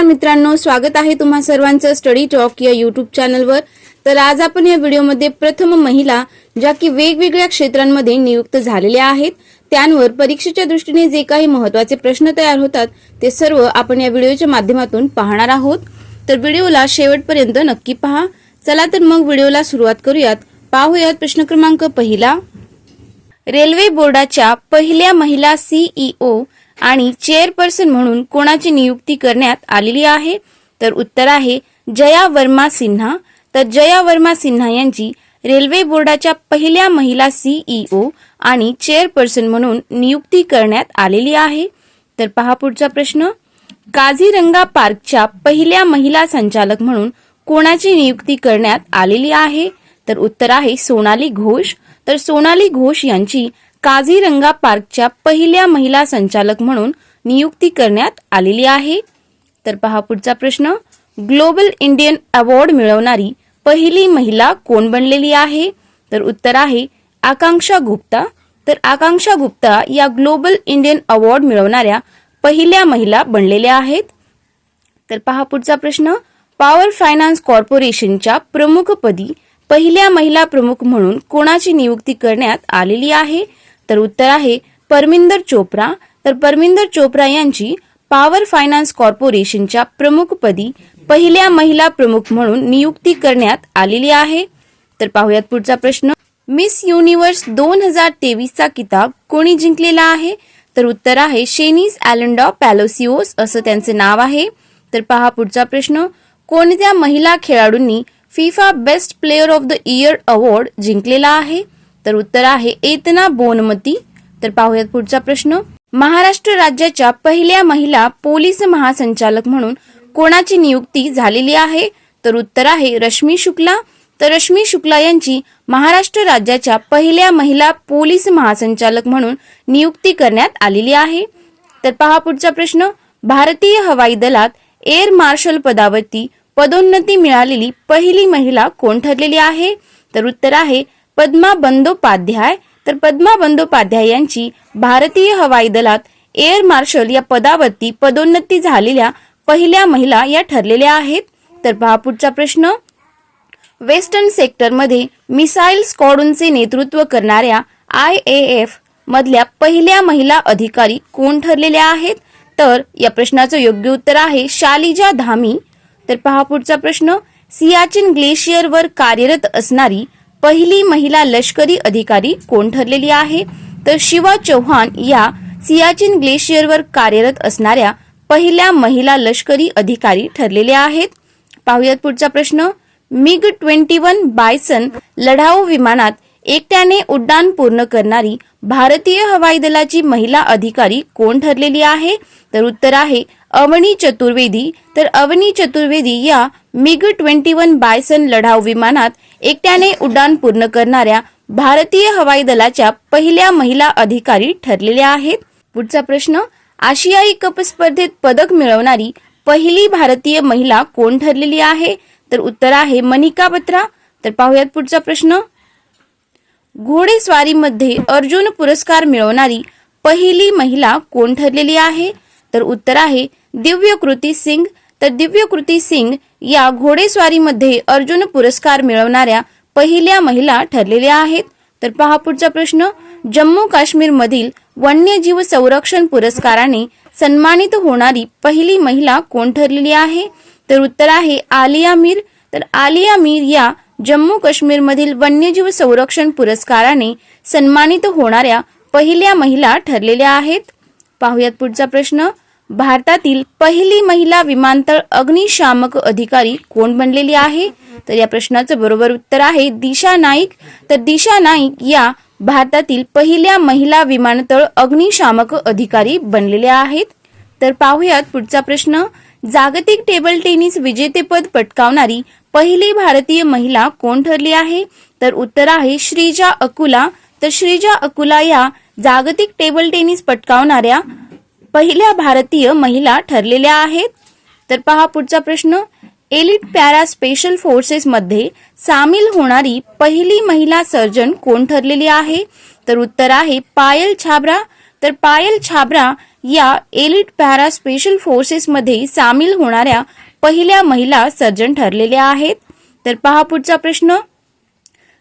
नमस्कार मित्रांनो स्वागत आहे तुम्हा सर्वांचं स्टडी टॉक या यूट्यूब चॅनलवर तर आज आपण या व्हिडिओमध्ये प्रथम महिला ज्या की वेगवेगळ्या क्षेत्रांमध्ये नियुक्त झालेल्या आहेत त्यांवर परीक्षेच्या दृष्टीने जे काही महत्त्वाचे प्रश्न तयार होतात ते सर्व आपण या व्हिडिओच्या माध्यमातून पाहणार आहोत. तर व्हिडिओला शेवटपर्यंत नक्की पहा. चला तर मग व्हिडिओला सुरुवात करूयात. पाहूयात प्रश्न क्रमांक पहिला. रेल्वे बोर्डाच्या पहिल्या महिला सीईओ आणि चेअरपर्सन म्हणून कोणाची नियुक्ती करण्यात आलेली आहे? तर उत्तर आहे जया वर्मा सिन्हा. तर जया वर्मा सिन्हा यांची रेल्वे बोर्डाच्या पहिल्या महिला सीईओ आणि चेअरपर्सन म्हणून नियुक्ती करण्यात आलेली आहे. तर पहा पुढचा प्रश्न. काझीरंगा पार्कच्या पहिल्या महिला संचालक म्हणून कोणाची नियुक्ती करण्यात आलेली आहे? तर उत्तर आहे सोनाली घोष. तर सोनाली घोष यांची काझीरंगा पार्कच्या पहिल्या महिला संचालक म्हणून नियुक्ती करण्यात आलेली आहे. तर पहा पुढचा प्रश्न. ग्लोबल इंडियन अवॉर्ड मिळवणारी पहिली महिला कोण बनलेली आहे? तर उत्तर आहे आकांक्षा गुप्ता. तर आकांक्षा गुप्ता या ग्लोबल इंडियन अवॉर्ड मिळवणाऱ्या पहिल्या महिला बनलेल्या आहेत. तर पहा पुढचा प्रश्न. पॉवर फायनान्स कॉर्पोरेशनच्या प्रमुखपदी पहिल्या महिला प्रमुख म्हणून कोणाची नियुक्ती करण्यात आलेली आहे? तर उत्तर आहे परमिंदर चोप्रा. तर परमिंदर चोप्रा यांची पॉवर फायनान्स कॉर्पोरेशनच्या प्रमुखपदी पहिल्या महिला प्रमुख म्हणून नियुक्ती करण्यात आलेली आहे. तर पाहुयात पुढचा प्रश्न. मिस युनिव्हर्स दोन हजार तेवीसचा किताब कोणी जिंकलेला आहे? तर उत्तर आहे शेनिस अॅलंडॉ पॅलोसिओस असं त्यांचे नाव आहे. तर पहा पुढचा प्रश्न. कोणत्या महिला खेळाडूंनी FIFA best player of the year award जिंकलेला आहे? तर उत्तर आहे एतना बोनमती. तर पाहूयात पुढचा प्रश्न. महाराष्ट्र राज्याच्या पहिल्या महिला पोलीस महासंचालक म्हणून कोणाची नियुक्ती झालेली आहे? तर उत्तर आहे रश्मी शुक्ला. तर रश्मी शुक्ला यांची महाराष्ट्र राज्याच्या पहिल्या महिला पोलीस महासंचालक म्हणून नियुक्ती करण्यात आलेली आहे. तर पहा पुढचा प्रश्न. भारतीय हवाई दलात एअर मार्शल पदावरती पदोन्नती मिळालेली पहिली महिला कोण ठरलेली आहे? तर उत्तर आहे पद्मा बंदोपाध्याय तर पद्मा बंदोपाध्याय यांची भारतीय हवाई दलात एअर मार्शल या पदावरती पदोन्नती झालेल्या पहिल्या महिला या ठरलेल्या आहेत. तर पहा पुढचा प्रश्न. वेस्टर्न सेक्टरमध्ये मिसाईल स्क्वॉडूनचे नेतृत्व करणाऱ्या आय ए एफ मधल्या पहिल्या महिला अधिकारी कोण ठरलेल्या आहेत? तर या प्रश्नाचं योग्य उत्तर आहे शालिजा धामी. तर पहा पुढचा प्रश्न. सियाचिन ग्लेशियरवर कार्यरत असणारी पहिली महिला लष्करी अधिकारी कोण ठरलेली आहे? तर शिवा चौहान या सियाचिन ग्लेशियरवर कार्यरत असणाऱ्या पहिल्या महिला लष्करी अधिकारी ठरलेल्या आहेत. पाहुयात पुढचा प्रश्न. मिग ट्वेंटी वन बायसन लढाऊ विमानात एकट्याने उड्डाण पूर्ण करणारी भारतीय हवाई दलाची महिला अधिकारी कोण ठरलेली आहे? तर उत्तर आहे अवनी चतुर्वेदी तर अवनी चतुर्वेदी या मिग ट्वेंटी वन बायसन लढाऊ विमानात एकट्याने उड्डाण पूर्ण करणाऱ्या भारतीय हवाई दलाच्या पहिल्या महिला अधिकारी ठरलेल्या आहेत. पुढचा प्रश्न आशियाई कप स्पर्धेत पदक मिळवणारी पहिली भारतीय महिला कोण ठरलेली आहे? तर उत्तर आहे मनिका बत्रा. तर पाहुयात पुढचा प्रश्न. घोडेस्वारीमध्ये अर्जुन पुरस्कार मिळवणारी पहिली महिला कोण ठरलेली आहे? तर उत्तर आहे दिव्यकृती सिंग. तर दिव्यकृती सिंग या घोडेस्वारीमध्ये अर्जुन पुरस्कार मिळवणाऱ्या पहिल्या महिला ठरलेल्या आहेत. तर पहा पुढचा प्रश्न. जम्मू काश्मीर मधील वन्यजीव संरक्षण पुरस्काराने सन्मानित होणारी पहिली महिला कोण ठरलेली आहे? तर उत्तर आहे आलिया मीर. तर आलिया मीर या जम्मू काश्मीरमधील वन्यजीव संरक्षण पुरस्काराने सन्मानित होणाऱ्या पहिल्या महिला ठरलेल्या आहेत. पाहुयात पुढचा प्रश्न. भारतातील पहिली महिला विमानतळ अग्निशामक अधिकारी कोण बनलेली आहे? तर या प्रश्नाचं बरोबर उत्तर आहे दिशा नाईक. तर दिशा नाईक या भारतातील पहिल्या महिला विमानतळ अग्निशामक अधिकारी बनलेल्या आहेत. तर पाहुयात पुढचा प्रश्न. जागतिक टेबल टेनिस विजेतेपद पटकावणारी पहिली भारतीय महिला कोण ठरली आहे? तर उत्तर आहे श्रीजा अकुला. तर श्रीजा अकुला या जागतिक टेबल टेनिस पटकावणाऱ्या पहिल्या भारतीय महिला ठरलेल्या आहेत. तर पहा पुढचा प्रश्न. एलिट पॅरा स्पेशल फोर्सेस मध्ये सामील होणारी पहिली महिला सर्जन कोण ठरलेली आहे? तर उत्तर आहे पायल छाबरा. तर पायल छाबरा या एलिट पॅरा स्पेशल फोर्सेसमध्ये सामील होणाऱ्या पहिल्या महिला सर्जन ठरलेल्या आहेत. तर पहा पुढचा प्रश्न.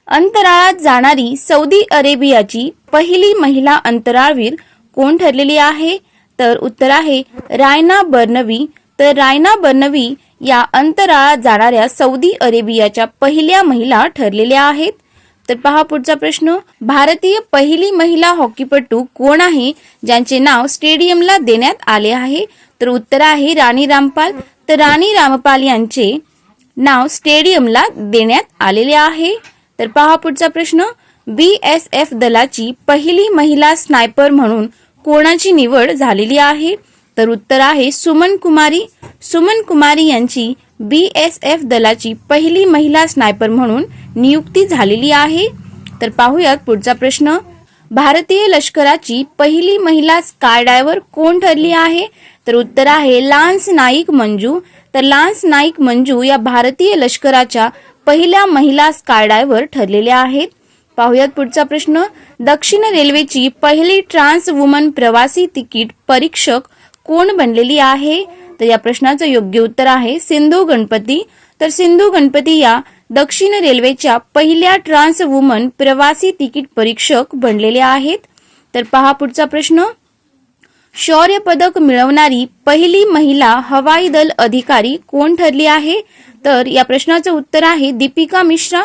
अंतराळात जाणारी सौदी अरेबियाची पहिली महिला अंतराळवीर कोण ठरलेली आहे? तर उत्तर आहे रायना बर्नवी. तर रायना बर्नवी या अंतराळात जाणाऱ्या सौदी अरेबियाच्या पहिल्या महिला ठरलेल्या आहेत. तर पहा पुढचा प्रश्न. भारतीय पहिली महिला हॉकीपटू कोण आहे? ज्यांचे नाव स्टेडियमला देण्यात आले आहे. तर उत्तर आहे राणी रामपाल. तर राणी रामपाल यांचे नाव स्टेडियमला देण्यात आलेले आहे. तर पहा पुढचा प्रश्न. बी एस एफ दलाची पहिली महिला स्नायपर म्हणून कोणाची निवड झालेली आहे? तर उत्तर आहे सुमन कुमारी. सुमन कुमारी यांची बी एस एफ दलाची पहिली महिला स्नायपर म्हणून नियुक्ती झालेली आहे. तर पाहूयात पुढचा प्रश्न. भारतीय लष्कराची पहिली महिला स्कायडायव्हर कोण ठरली आहे? तर उत्तर आहे लान्स नाईक मंजू. तर लान्स नाईक मंजू या भारतीय लष्कराच्या पहिल्या महिला स्कायडायव्हर ठरलेल्या आहेत. पाहुयात पुढचा प्रश्न. दक्षिण रेल्वेची पहिली ट्रान्स वुमन प्रवासी तिकीट परीक्षक कोण बनलेली आहे? तर या प्रश्नाचं योग्य उत्तर आहे सिंधू गणपती. तर सिंधू गणपती या दक्षिण रेल्वेच्या पहिल्या ट्रान्स वुमन प्रवासी तिकीट परीक्षक बनलेल्या आहेत. तर पहा पुढचा प्रश्न. शौर्य पदक मिळवणारी पहिली महिला हवाई दल अधिकारी कोण ठरली आहे? तर या प्रश्नाचं उत्तर आहे दीपिका मिश्रा.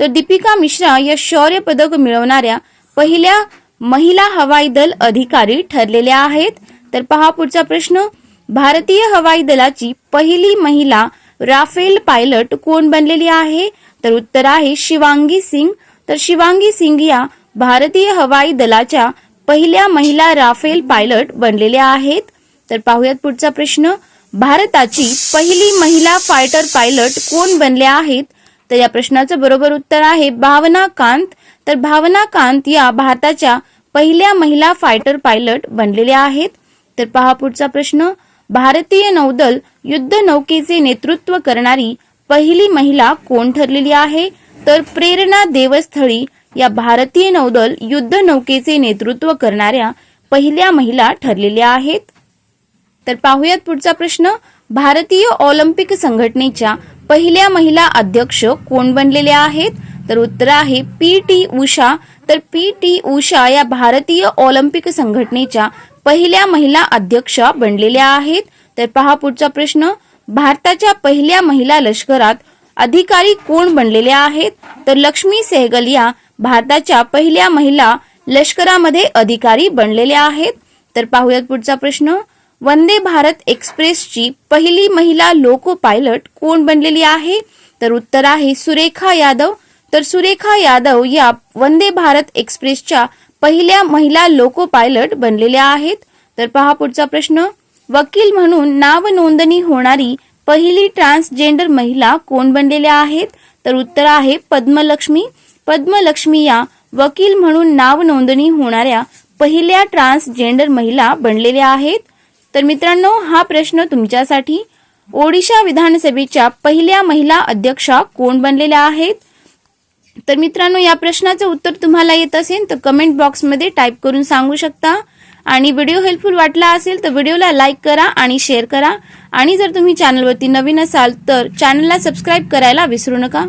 तर दीपिका मिश्रा या शौर्य पदक मिळवणाऱ्या पहिल्या महिला हवाई दल अधिकारी ठरलेल्या आहेत. तर पहा पुढचा प्रश्न. भारतीय हवाई दलाची पहिली महिला राफेल पायलट कोण बनलेली आहे? तर उत्तर आहे शिवांगी सिंग. तर शिवांगी सिंग या भारतीय हवाई दलाच्या पहिल्या महिला राफेल पायलट बनलेल्या आहेत. तर पाहुयात पुढचा प्रश्न. भारताची पहिली महिला फायटर पायलट कोण बनल्या आहेत? तर या प्रश्नाचं बरोबर उत्तर आहे भावना कांत. तर भावना कांत या भारताच्या पहिल्या महिला फायटर पायलट बनलेल्या आहेत. तर पहा पुढचा प्रश्न. भारतीय नौदल युद्ध नौकेचे नेतृत्व करणारी पहिली महिला कोण ठरलेली आहे? तर प्रेरणा देवस्थळी या भारतीय नौदल युद्ध नौकेचे नेतृत्व करणाऱ्या पहिल्या महिला ठरलेल्या आहेत. तर पाहूयात पुढचा प्रश्न. भारतीय ऑलिम्पिक संघटनेच्या पहिल्या महिला अध्यक्ष कोण बनलेल्या आहेत? तर उत्तर आहे पी टी उषा. तर पी टी उषा या भारतीय ऑलिम्पिक संघटनेच्या पहिल्या महिला अध्यक्षा बनलेल्या आहेत. तर पहा पुढचा प्रश्न. भारताच्या पहिल्या महिला लष्करात अधिकारी कोण बनलेल्या आहेत? तर लक्ष्मी सेहगल या भारताच्या पहिल्या महिला लष्करामध्ये अधिकारी बनलेल्या आहेत. तर पाहूयात पुढचा प्रश्न. वंदे भारत एक्सप्रेसची पहिली महिला लोको पायलट कोण बनलेली आहे? तर उत्तर आहे सुरेखा यादव. तर सुरेखा यादव या वंदे भारत एक्सप्रेसच्या पहिल्या महिला लोको पायलट बनलेल्या आहेत. तर पहा पुढचा प्रश्न. वकील म्हणून नाव नोंदणी होणारी पहिली ट्रान्सजेंडर महिला कोण बनलेल्या आहेत? तर उत्तर आहे पद्मलक्ष्मी. पद्मलक्ष्मी या वकील म्हणून नाव नोंदणी होणाऱ्या पहिल्या ट्रान्सजेंडर महिला बनलेल्या आहेत. तर मित्रांनो हा प्रश्न तुमच्यासाठी. ओडिशा विधानसभेच्या पहिल्या महिला अध्यक्षा कोण बनलेल्या आहेत? तर मित्रांनो या प्रश्नाचं उत्तर तुम्हाला येत असेल तर कमेंट बॉक्समध्ये टाईप करून सांगू शकता. आणि व्हिडिओ हेल्पफुल वाटला असेल तर व्हिडिओला लाईक करा आणि शेअर करा. आणि जर तुम्ही चॅनलवरती नवीन असाल तर चॅनलला सबस्क्राईब करायला विसरू नका.